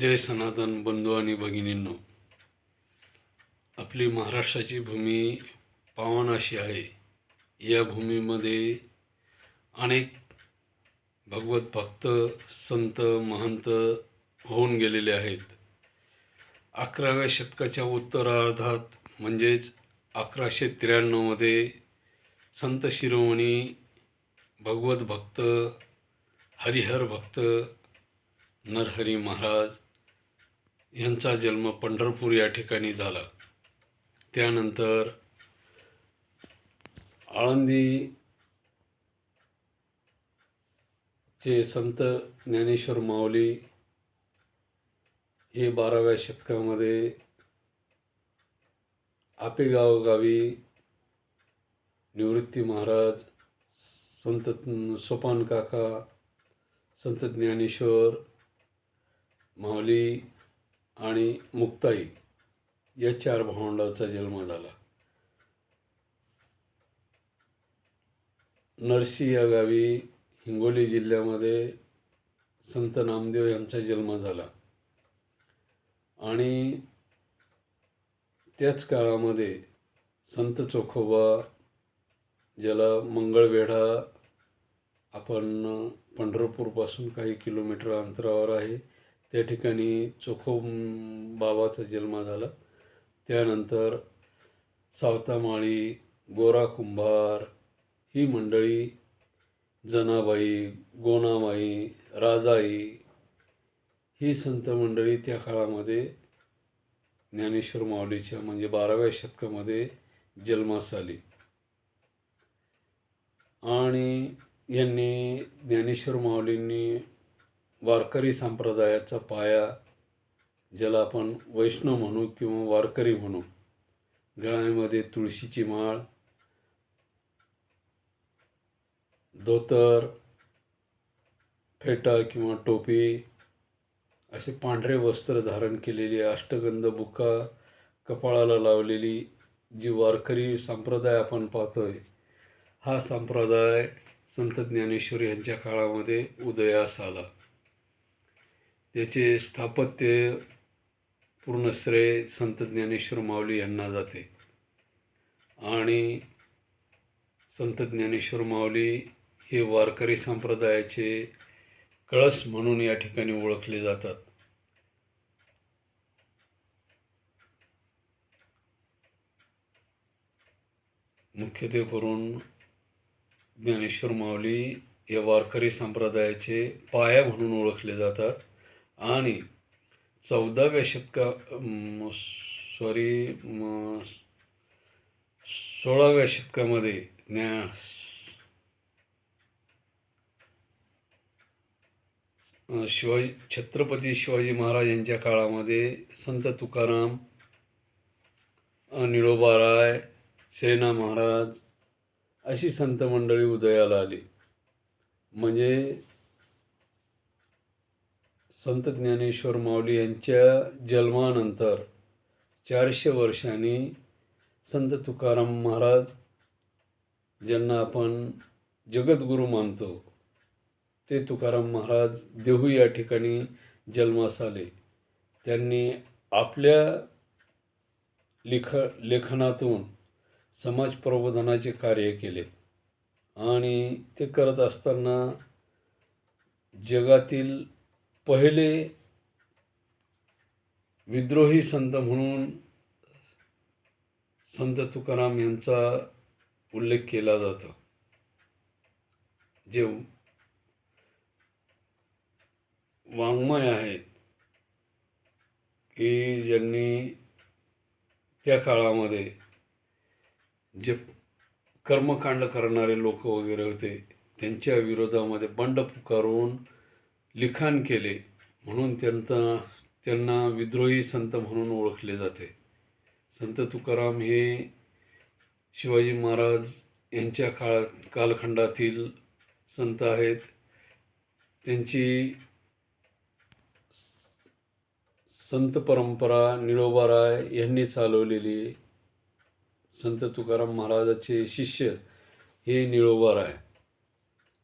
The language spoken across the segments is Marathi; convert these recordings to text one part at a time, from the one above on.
जय सनातन बंधू आणि भगिनींनो आपली महाराष्ट्राची भूमी पावन अशी आहे. या भूमीमध्ये अनेक भगवत भक्त संत महंत होऊन गेलेले आहेत. अकराव्या शतकाच्या उत्तरार्धात म्हणजेच अकराशे त्र्याण्णवमध्ये संत शिरोमणी भगवत भक्त हरिहर भक्त नरहरी महाराज यांचा जन्म पंढरपूर या ठिकाणी झाला. त्यानंतर आळंदी चे संत ज्ञानेश्वर माऊली हे बाराव्या शतकामध्ये आपेगाव गावी निवृत्ती महाराज संत सोपान काका संत ज्ञानेश्वर माऊली आणि मुक्ताई या चार भावंडाचा जन्म झाला. नरसी या गावी हिंगोली जिल्ह्यामध्ये संत नामदेव यांचा जन्म झाला. आणि त्याच काळामध्ये संत चोखोबा ज्याला मंगळवेढा आपण पंढरपूरपासून काही किलोमीटर अंतरावर आहे त्या ठिकाणी चोखो बाबाचा जन्म झाला. त्यानंतर सावतामाळी गोरा कुंभार ही मंडळी जनाबाई गोनाबाई राजाई ही संत मंडळी त्या काळामध्ये ज्ञानेश्वर माऊलीच्या म्हणजे बाराव्या शतकामध्ये जन्मास आली. आणि यांनी ज्ञानेश्वर माऊलींनी वारकरी संप्रदायाचा पाया ज्याला आपण वैष्णव म्हणू किंवा वारकरी म्हणू गळ्यामध्ये तुळशीची माळ धोतर फेटा किंवा टोपी असे पांढरे वस्त्र धारण केलेली अष्टगंध बुका कपाळाला लावलेली जी वारकरी संप्रदाय आपण पाहतोय हा संप्रदाय संत ज्ञानेश्वर यांच्या काळामध्ये उदयास आला. त्याचे स्थापत्य पूर्ण श्रेय संत ज्ञानेश्वर माऊली यांना जाते. आणि संत ज्ञानेश्वर माऊली हे वारकरी संप्रदायाचे कळस म्हणून या ठिकाणी ओळखले जातात. मुख्यत्वे करून ज्ञानेश्वर माऊली या वारकरी संप्रदायाचे पाया म्हणून ओळखले जातात. आणि चौदाव्या शतका सॉरी सोळाव्या शतकामध्ये ज्ञा शिवाजी छत्रपती शिवाजी महाराज यांच्या काळामध्ये संत तुकाराम निळोबाराय सेना महाराज अशी संत मंडळी उदयाला आली. म्हणजे संत ज्ञानेश्वर माऊली यांच्या जन्मानंतर चारशे वर्षांनी संत तुकाराम महाराज ज्यांना आपण जगद्गुरू मानतो ते तुकाराम महाराज देहू या ठिकाणी जन्मास आले. त्यांनी आपल्या लिख लेखनातून समाज प्रबोधनाचे कार्य केले आणि ते करत असताना जगातील पहिले विद्रोही संत म्हणून संत तुकाराम यांचा उल्लेख केला जातो. जे वाङ्मय आहे की ज्यांनी त्या काळामध्ये जे कर्मकांड करणारे लोक वगैरे होते त्यांच्या विरोधामध्ये बंड पुकारून लिखाण केले म्हणून त्यांना त्यांना विद्रोही संत म्हणून ओळखले जाते. संत तुकाराम हे शिवाजी महाराज यांच्या काळात कालखंडातील संत आहेत. त्यांची संत परंपरा निळोबाराय यांनी चालवलेली संत तुकाराम महाराजाचे शिष्य हे निळोबाराय.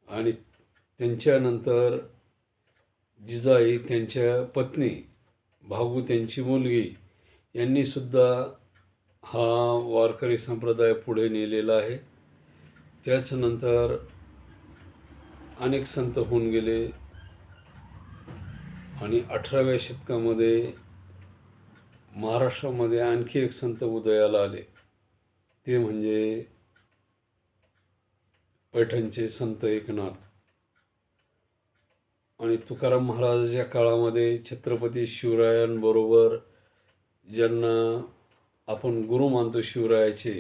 आणि त्यांच्यानंतर जिजाई त्यांच्या पत्नी भाऊ त्यांची मुलगी यांनीसुद्धा हा वारकरी संप्रदाय पुढे नेलेला आहे. त्याच्यानंतर अनेक संत होऊन गेले आणि अठराव्या शतकामध्ये महाराष्ट्रामध्ये आणखी एक संत उदयाला आले. ते म्हणजे पैठणचे संत एकनाथ आणि तुकाराम महाराजाच्या काळामध्ये छत्रपती शिवरायांबरोबर ज्यांना आपण गुरु मानतो शिवरायाचे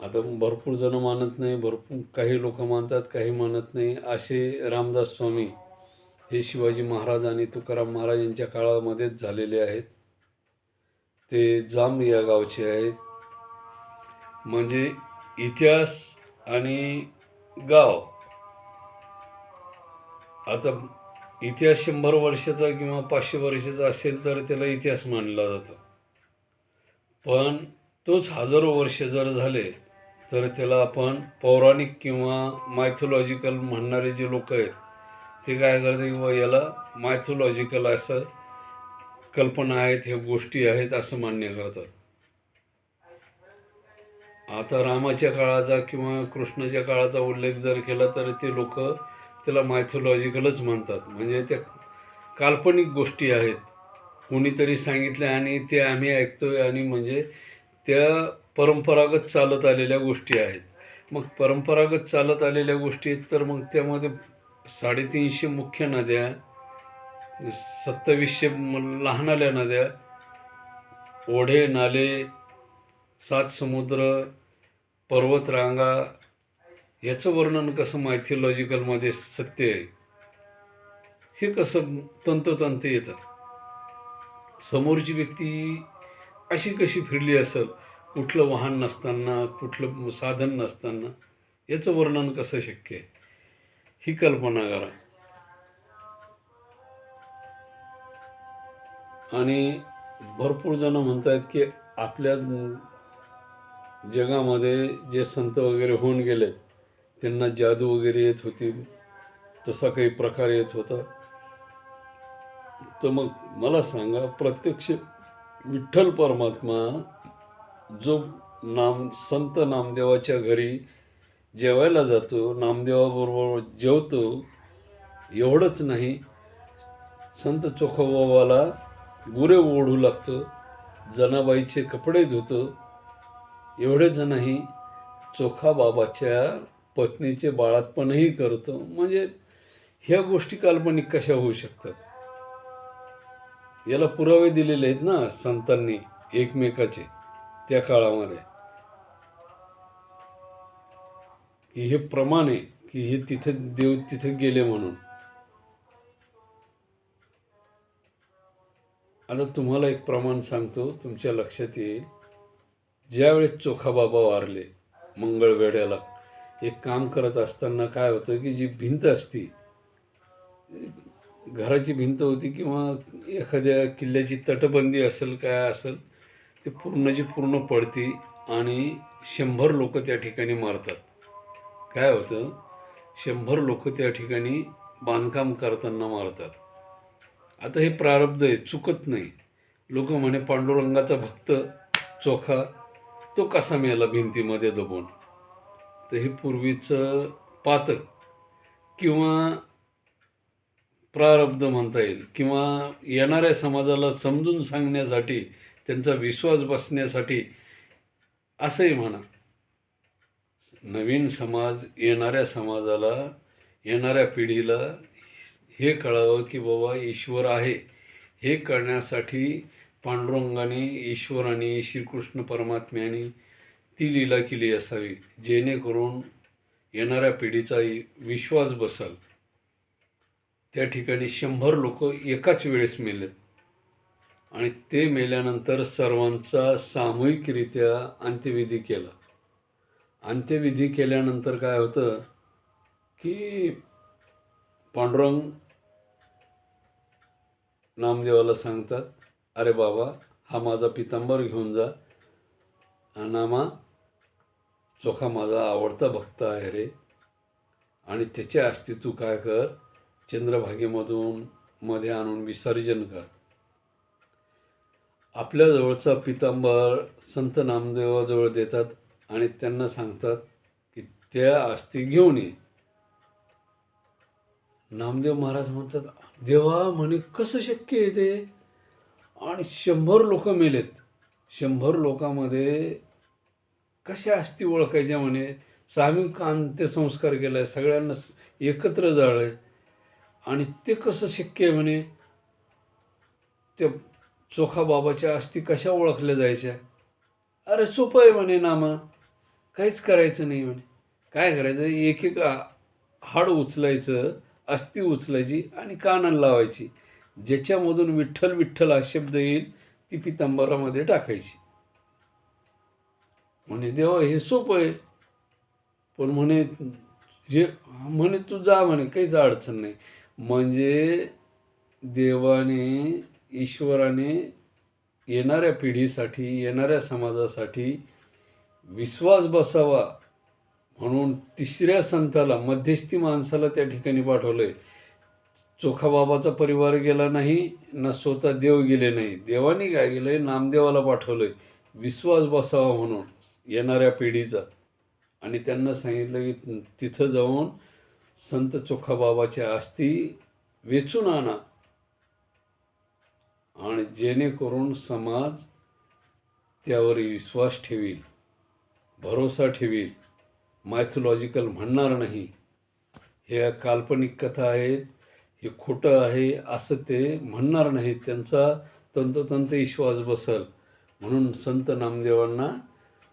आता भरपूर जण मानत नाही भरपूर काही लोक मानतात काही मानत नाही. असे रामदास स्वामी हे शिवाजी महाराज आणि तुकाराम महाराज यांच्या काळामध्येच झालेले आहेत. ते जांब या गावचे आहेत. म्हणजे इतिहास आणि गाव आता इतिहास शंभर वर्षाचा किंवा पाचशे वर्षाचा असेल तर त्याला इतिहास मानला जातो. पण तोच हजारो वर्ष जर झाले तर त्याला आपण पौराणिक किंवा मायथोलॉजिकल म्हणणारे जे लोक आहेत ते काय करते किंवा याला मायथोलॉजिकल असं कल्पना आहेत ह्या गोष्टी आहेत असं मान्य करतात. आता रामाच्या काळाचा किंवा कृष्णाच्या काळाचा उल्लेख जर केला तर ते लोक त्याला मायथोलॉजिकलच म्हणतात. म्हणजे त्या काल्पनिक गोष्टी आहेत. कोणीतरी सांगितल्या आणि ते आम्ही ऐकतोय आणि म्हणजे त्या परंपरागत चालत आलेल्या गोष्टी आहेत. मग परंपरागत चालत आलेल्या गोष्टी आहेत तर मग त्यामध्ये साडेतीनशे मुख्य नद्या सत्तावीसशे लहानाल्या नद्या ओढे नाले सात समुद्र पर्वतरांगा याचं वर्णन कसं मायथॉलॉजिकलमध्ये सत्य आहे? हे कसं तंतोतंत येतं? समोरची व्यक्ती अशी कशी फिरली असेल? कुठलं वाहन नसताना कुठलं साधन नसताना याचं वर्णन कसं शक्य आहे? ही कल्पना करा. आणि भरपूर जण म्हणतात की आपल्या जगामध्ये जे संत वगैरे होऊन गेलेत त्यांना जादू वगैरे येत होती. तसा काही प्रकार येत होता. तर मग मला सांगा प्रत्यक्ष विठ्ठल परमात्मा जो नाम संत नामदेवाच्या घरी जेवायला जातो नामदेवाबरोबर जेवतो एवढंच नाही. संत चोखोबाबाला गुरे ओढू लागतो जनाबाईचे कपडे धुतो एवढेच नाही. चोखाबाबाच्या पत्नीचे बाळातपणही करतो. म्हणजे ह्या गोष्टी काल्पनिक कशा होऊ शकतात? याला पुरावे दिलेले आहेत ना संतांनी एकमेकाचे त्या काळामध्ये. की हे प्रमाण आहे की हे तिथे देव तिथे गेले म्हणून. आता तुम्हाला एक प्रमाण सांगतो तुमच्या लक्षात येईल. ज्यावेळेस चोखाबाबा वारले मंगळवेड्याला एक काम करत असताना काय होतं की जी भिंत असती घराची भिंत होती किंवा एखाद्या किल्ल्याची तटबंदी असेल काय असेल ते पूर्णची पूर्ण पडती आणि शंभर लोक त्या ठिकाणी मारतात. काय होतं शंभर लोक त्या ठिकाणी बांधकाम करताना मारतात. आता हे प्रारब्ध आहे चुकत नाही. लोक म्हणे पांडुरंगाचा भक्त चोखा तो कसा मेला भिंतीमध्ये दबून? तर हे पूर्वीचं पातक किंवा प्रारब्ध म्हणता येईल किंवा येणाऱ्या समाजाला समजून सांगण्यासाठी त्यांचा विश्वास बसण्यासाठी असंही म्हणा. नवीन समाज येणाऱ्या समाजाला येणाऱ्या पिढीला हे कळावं की बाबा ईश्वर आहे. हे कळण्यासाठी पांडुरंगाने ईश्वराने श्रीकृष्ण परमात्म्याने ती लीला केली असावी जेणेकरून येणाऱ्या पिढीचाही विश्वास बसल. त्या ठिकाणी शंभर लोक एकाच वेळेस मेलेत. आणि ते मेल्यानंतर सर्वांचा सामूहिकरित्या अंत्यविधी केला. अंत्यविधी केल्यानंतर काय होतं की पांडुरंग नामदेवाला सांगतात अरे बाबा हा माझा पितांबर घेऊन जा. नामा चोखा माझा आवडता भक्त आहे रे. आणि त्याच्या असती तू काय कर चंद्रभागेमधून मध्ये आणून विसर्जन कर. आपल्याजवळचा पितांबर संत नामदेवाजवळ देतात आणि त्यांना सांगतात की त्या अस्थी घेऊन ये. नामदेव महाराज म्हणतात देवा म्हणे कसं शक्य आहे ते? आणि शंभर लोक मेलेत. शंभर लोकांमध्ये कशा असती ओळखायच्या म्हणे? सामूहिक अंत्यसंस्कार केला आहे सगळ्यांना एकत्र जाळलं आणि ते कसं शक्य आहे म्हणे? त्या चोखा बाबाच्या अस्थी कशा ओळखल्या जायच्या? अरे सोपं आहे म्हणे नामा. काहीच करायचं नाही म्हणे. काय करायचं? एक एक हाड उचलायचं अस्थी उचलायची आणि कानाला लावायची. ज्याच्यामधून विठ्ठल विठ्ठल हा शब्द येईल ती पितांबरामध्ये टाकायची. म्हणे देवा हे सोपं आहे. पण म्हणे जे म्हणे तू जा म्हणे काहीच अडचण नाही. म्हणजे देवाने ईश्वराने येणाऱ्या पिढीसाठी येणाऱ्या समाजासाठी विश्वास बसावा म्हणून तिसऱ्या संताला मध्यस्थी माणसाला त्या ठिकाणी पाठवलं चोखा बाबाचा परिवार गेला नाही ना स्वतः देव गेले नाही. देवाने काय गेलं आहे नामदेवाला पाठवलं आहे विश्वास बसावा म्हणून. येणाऱ्या पिढीचा. आणि त्यांना सांगितलं की तिथं जाऊन संत चोखाबाबाच्या अस्थी वेचून आणा. आणि जेणेकरून समाज त्यावर विश्वास ठेवील भरोसा ठेवील. मायथोलॉजिकल म्हणणार नाही. ह्या काल्पनिक कथा आहेत हे खोटं आहे असं ते म्हणणार नाहीत. त्यांचा तंतोतंत विश्वास बसल. म्हणून संत नामदेवांना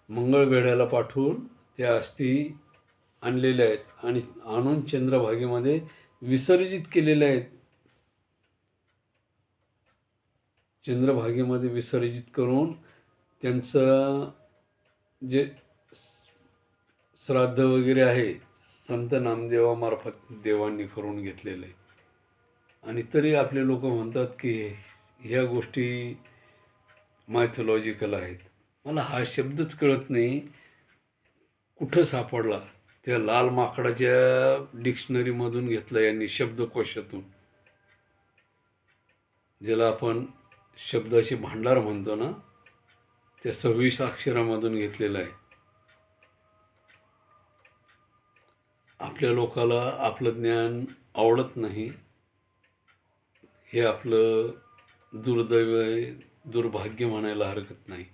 मंगळवेढ्याला पाठवून त्या अस्थी आणलेल्या आहेत. आणि आणून चंद्रभागेमध्ये विसर्जित केलेल्या आहेत. चंद्रभागेमध्ये विसर्जित करून त्यांचं जे श्राद्ध वगैरे आहे संत नामदेवामार्फत देवांनी करून घेतलेलं. आहे आणि तरी आपले लोक म्हणतात की ह्या गोष्टी मायथोलॉजिकल आहेत. मला हा शब्दच कळत नाही. कुठं सापडला? त्या लाल माकडाच्या डिक्शनरीमधून घेतला यांनी शब्दकोशातून. ज्याला आपण शब्दाचे भांडार म्हणतो ना त्या सव्वीस अक्षरामधून घेतलेला आहे. आपल्या लोकाला आपलं ज्ञान आवडत नाही. हे आपलं दुर्दैव दुर्भाग्य म्हणायला हरकत नाही.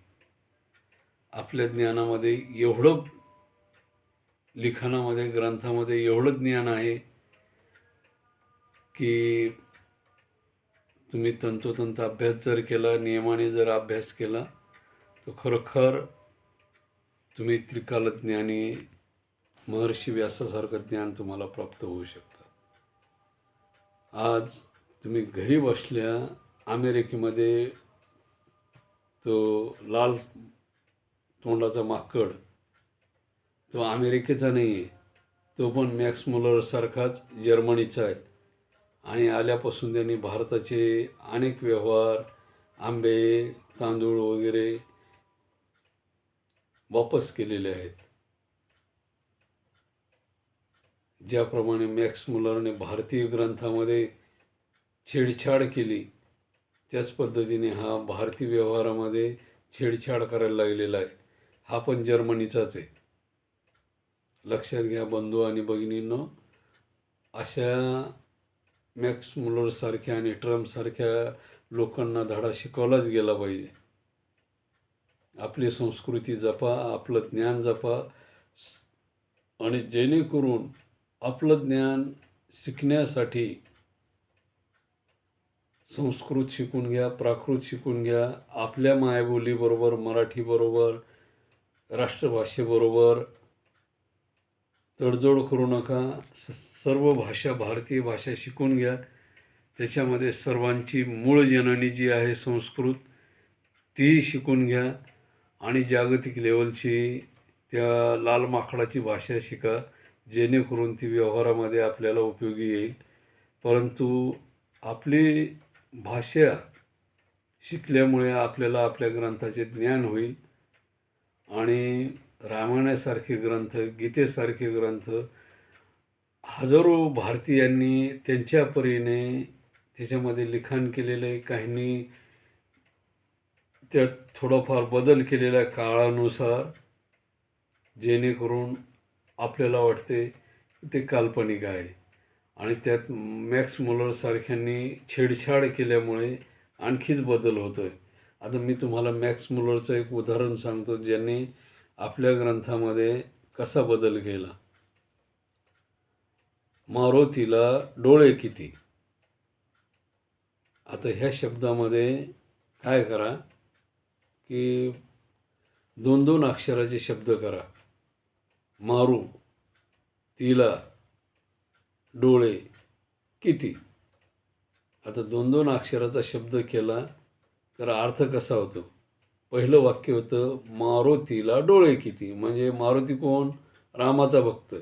आपल्या ज्ञानामध्ये एवढं लिखाणामध्ये ग्रंथामध्ये एवढं ज्ञान आहे की तुम्ही तंतोतंत अभ्यास जर केला नियमाने जर अभ्यास केला तर खरोखर तुम्ही त्रिकालज्ञानी महर्षी व्यासासारखं ज्ञान तुम्हाला प्राप्त होऊ शकतं. आज तुम्ही घरी बसल्या अमेरिकेमध्ये तो लाल तोंडाचा माकड. तो अमेरिकेचा नाही आहे तो पण मॅक्स मुलरसारखाच जर्मनीचा आहे. आणि आल्यापासून त्यांनी भारताचे अनेक व्यवहार आंबे तांदूळ वगैरे वापस केलेले आहेत. ज्याप्रमाणे मॅक्स मुलरने भारतीय ग्रंथामध्ये छेडछाड केली त्याच पद्धतीने हा भारतीय व्यवहारामध्ये छेडछाड करायला लागलेला आहे. हा पण जर्मनीचाच आहे. लक्षात घ्या बंधू आणि भगिनींनो अशा मॅक्स मुलरसारख्या आणि ट्रम्पसारख्या लोकांना धडा शिकवलाच गेला पाहिजे. आपली संस्कृती जपा आपलं ज्ञान जपा आणि जेणेकरून आपलं ज्ञान शिकण्यासाठी संस्कृत शिकून घ्या प्राकृत शिकून घ्या आपल्या मायबोलीबरोबर मराठीबरोबर राष्ट्रभाषेबरोबर तडजोड करू नका. स सर्व भाषा भारतीय भाषा शिकून घ्या. त्याच्यामध्ये सर्वांची मूळ जननी जी आहे संस्कृत ती शिकून घ्या आणि जागतिक लेवलची त्या लाल माकडाची भाषा शिका जेणेकरून ती व्यवहारामध्ये आपल्याला उपयोगी येईल. परंतु आपली भाषा शिकल्यामुळे आपल्याला आपल्या ग्रंथाचे ज्ञान होईल. आणि रामायणासारखे ग्रंथ गीतेसारखे ग्रंथ हजारो भारतीयांनी त्यांच्या परीने त्याच्यामध्ये लिखाण केलेलं आहे. काहींनी त्यात थोडाफार बदल केलेला काळानुसार जेणेकरून आपल्याला वाटते ते काल्पनिक आहे. आणि त्यात मॅक्स मुलरसारख्यांनी छेडछाड केल्यामुळे आणखीच बदल होतो आहे आता मी तुम्हाला मॅक्स मुलरचं एक उदाहरण सांगतो ज्यांनी आपल्या ग्रंथामध्ये कसा बदल केला. मारुतीला डोळे किती? आता ह्या शब्दामध्ये काय करा की दोन दोन अक्षराचे शब्द करा. मारू तिला डोळे किती? आता दोन दोन अक्षराचा शब्द केला तर अर्थ कसा होतो? पहिलं वाक्य होतं मारुतीला डोळे किती? म्हणजे मारुती कोण? रामाचा भक्त.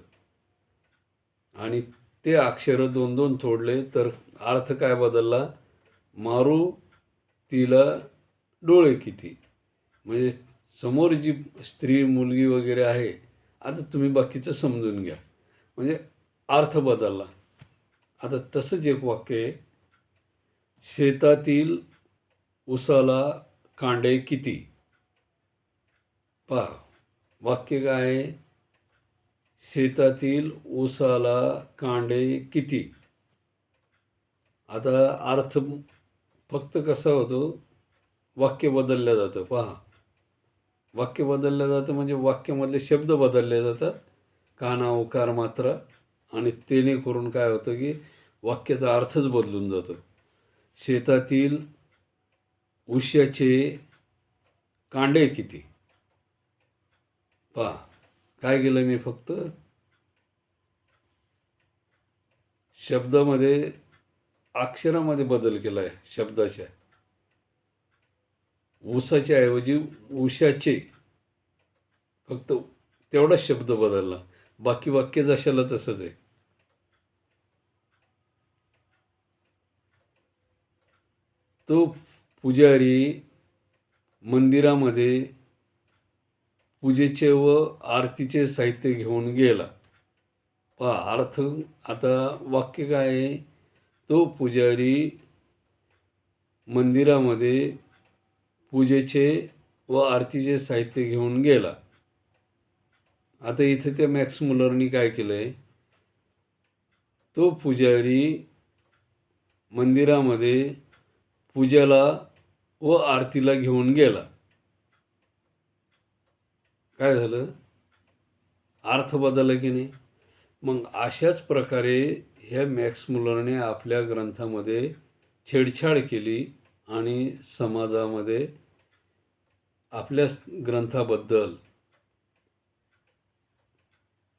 आणि ते अक्षर दोन दोन थोडले तर अर्थ काय बदलला? मारू तिला डोळे किती? म्हणजे समोर जी स्त्री मुलगी वगैरे आहे आता तुम्ही बाकीचं समजून घ्या. म्हणजे अर्थ बदलला. आता तसंच एक वाक्य आहे. शेतातील उसाला कांडे किती? पहा वाक्य काय आहे? शेतातील ऊसाला कांडे किती? आता अर्थ फक्त कसा होतो? वाक्य बदललं जातं. पहा वाक्य बदललं जातं म्हणजे वाक्यामधले शब्द बदलले जातात. काना उकार मात्रा आणि तेने करून काय होतं की वाक्याचा अर्थच बदलून जातो. शेतातील उश्याचे कांडे किती? पहा काय केलं मी फक्त? शब्दामध्ये अक्षरामध्ये बदल केला आहे शब्दाच्या. ऊसाच्या ऐवजी उशाचे. फक्त तेवढाच शब्द बदलला. बाकी वाक्य जशाला तसंच आहे. तो पुजारी मंदिरामध्ये पूजेचे व आरतीचे साहित्य घेऊन गेला. पहा अर्थ आता वाक्य काय आहे? तो पुजारी मंदिरामध्ये पूजेचे व आरतीचे साहित्य घेऊन गेला. आता इथे त्या मॅक्स मुलरनी काय केलं आहे तो पुजारी मंदिरामध्ये पूजेला व आरतीला घेऊन गेला. काय झालं? अर्थ बदलला की नाही? मग अशाच प्रकारे ह्या मॅक्स मुलरने आपल्या ग्रंथामध्ये छेडछाड केली आणि समाजामध्ये आपल्या ग्रंथाबद्दल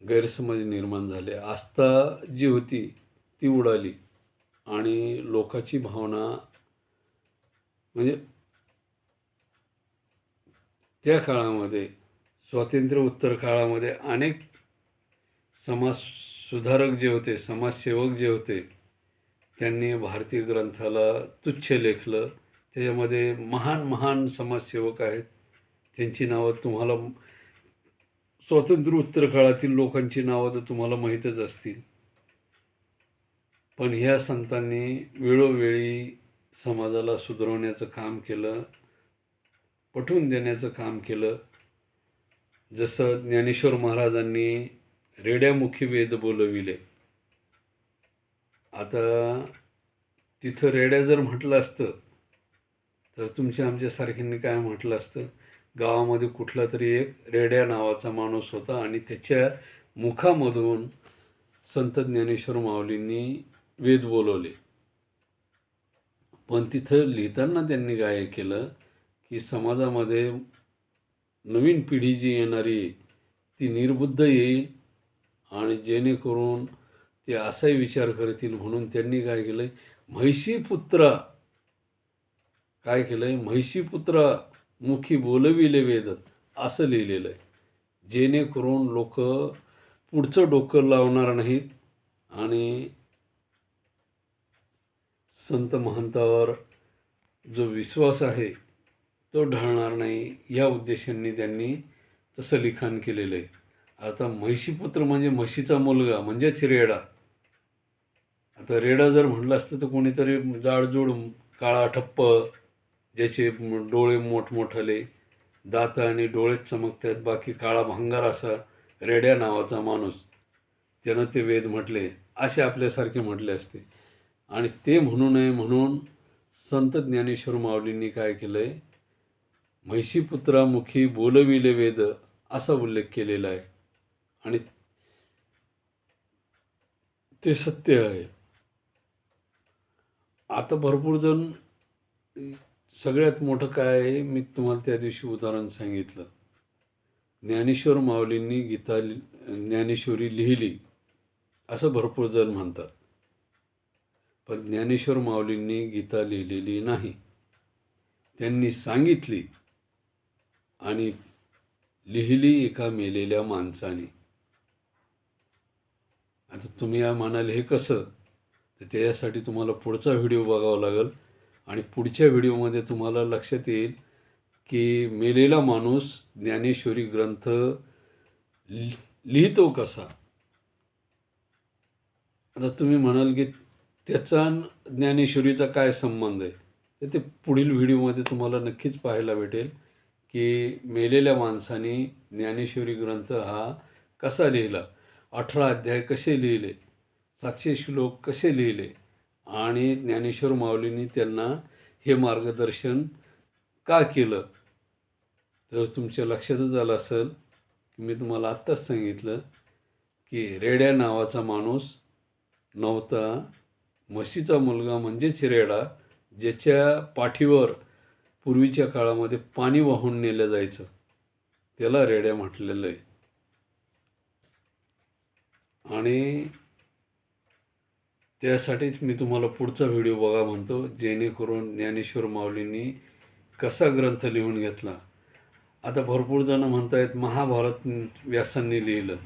गैरसमज निर्माण झाले. आस्था जी होती ती उडाली आणि लोकाची भावना म्हणजे त्या काळामध्ये स्वातंत्र्य उत्तर काळामध्ये अनेक समाज सुधारक जे होते समाजसेवक जे होते त्यांनी भारतीय ग्रंथाला तुच्छ लेखलं. त्याच्यामध्ये महान महान समाजसेवक आहेत. त्यांची नावं तुम्हाला स्वातंत्र्य उत्तर काळातील लोकांची नावं तर तुम्हाला माहीतच असतील. पण ह्या संतांनी वेळोवेळी समाजाला सुधारवण्याचं काम केलं. पटवून देण्याचं काम केलं. जसं ज्ञानेश्वर महाराजांनी रेड्यामुखी वेद बोलविले. आता तिथं रेड्या जर म्हटलं असतं तर तुमच्या आमच्यासारख्यांनी काय म्हटलं असतं? गावामध्ये कुठला तरी एक रेड्या नावाचा माणूस होता आणि त्याच्या मुखामधून संत ज्ञानेश्वर माऊलींनी वेद बोलवले. पण तिथं लिहिताना त्यांनी काय केलं की समाजामध्ये नवीन पिढी जी येणारी ती निर्बुद्ध येईल आणि जेणेकरून ते असाही विचार करतील. म्हणून त्यांनी काय केलं आहे पुत्रा काय केलं आहे म्हैशीपुत्रा मुखी बोलविले वेद असं लिहिलेलं आहे. जेणेकरून लोक पुढचं डोकं लावणार नाहीत आणि संत महंतावर जो विश्वास आहे तो ढळणार नाही या उद्देशांनी त्यांनी तसं लिखाण केलेलं आहे. आता म्हैशीपुत्र म्हणजे म्हशीचा मुलगा म्हणजेच रेडा. आता रेडा जर म्हटलं असतं तर कोणीतरी जाडजूड काळा ठप्प ज्याचे डोळे मोठमोठाले दात आणि डोळेच चमकतात बाकी काळा भंगार असा रेड्या नावाचा माणूस त्यानं ते वेद म्हटले असे आपल्यासारखे म्हटले असते. आणि ते म्हणू नये म्हणून संत ज्ञानेश्वर माऊलींनी काय केलं आहे म्हैशीपुत्रामुखी बोलविले वेद असा उल्लेख केलेला आहे. आणि ते सत्य आहे. आता भरपूर जण सगळ्यात मोठं काय आहे मी तुम्हाला त्या दिवशी उदाहरण सांगितलं. ज्ञानेश्वर माऊलींनी गीता लि- ज्ञानेश्वरी लिहिली असं भरपूर जण म्हणतात. पण ज्ञानेश्वर माऊलींनी गीता लिहिलेली नाही. त्यांनी सांगितली आणि लिहिली एका मेलेल्या माणसाने. आता तुम्ही या म्हणाल हे कसं? तर त्याच्यासाठी तुम्हाला पुढचा व्हिडिओ बघावा लागेल आणि पुढच्या व्हिडिओमध्ये तुम्हाला लक्षात येईल की मेलेला माणूस ज्ञानेश्वरी ग्रंथ लि- लिहितो कसा? आता तुम्ही म्हणाल की त्याचा ज्ञानेश्वरीचा काय संबंध आहे? तर ते पुढील व्हिडिओमध्ये तुम्हाला नक्कीच पाहायला भेटेल. की मेलेल्या माणसाने ज्ञानेश्वरी ग्रंथ हा कसा लिहिला? अठरा अध्याय कसे लिहिले? सातशे श्लोक कसे लिहिले? आणि ज्ञानेश्वर माऊलींनी त्यांना हे मार्गदर्शन का केलं? तर तुमच्या लक्षातच आलं असेल की मी तुम्हाला आत्ताच सांगितलं की रेड्या नावाचा माणूस नव्हता. म्हशीचा मुलगा म्हणजेच रेडा ज्याच्या पाठीवर पूर्वीच्या काळामध्ये पाणी वाहून नेलं जायचं. त्याला रेड्या म्हटलेलं आहे. आणि त्यासाठीच मी तुम्हाला पुढचा व्हिडिओ बघा म्हणतो जेणेकरून ज्ञानेश्वर माऊलींनी कसा ग्रंथ लिहून घेतला. आता भरपूर जण म्हणतायत महाभारत व्यासांनी लिहिलं.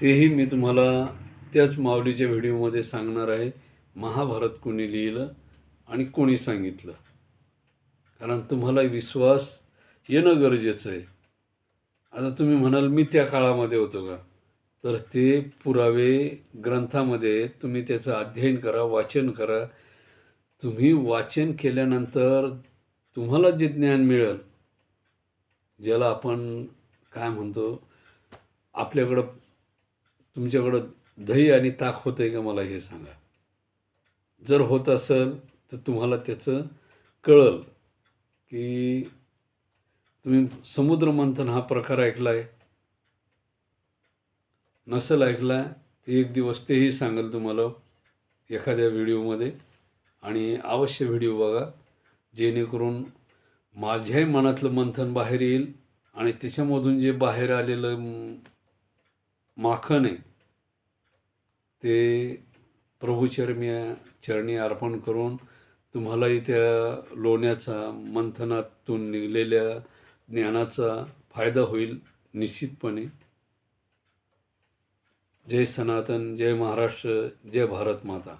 तेही मी तुम्हाला त्याच माऊलीच्या व्हिडिओमध्ये सांगणार आहे. महाभारत कोणी लिहिलं आणि कोणी सांगितलं. कारण तुम्हाला विश्वास येणं गरजेचं आहे. आता तुम्ही म्हणाल मी त्या काळामध्ये होतो का? तर ते पुरावे ग्रंथामध्ये तुम्ही त्याचं अध्ययन करा वाचन करा. तुम्ही वाचन केल्यानंतर तुम्हाला जे ज्ञान मिळेल ज्याला आपण काय म्हणतो आपल्याकडं तुमच्याकडं दही आणि ताक होतं आहे का मला हे सांगा. जर होत असेल तर तुम्हाला त्याचं कळल. की तुम्ही समुद्रमंथन हा प्रकार ऐकला आहे नसेल ऐकला ते एक दिवस तेही सांगेल तुम्हाला एखाद्या व्हिडिओमध्ये आणि अवश्य व्हिडिओ बघा जेणेकरून माझ्याही मनातलं मंथन बाहेर येईल आणि त्याच्यामधून जे बाहेर आलेलं माखण माखन आहे ते प्रभूचरणी चरणी अर्पण करून तुम्हाला इथे लोण्याचा मंथनातून निघलेल्या ज्ञानाचा फायदा होईल निश्चितपणे. जय सनातन जय महाराष्ट्र जय भारत माता.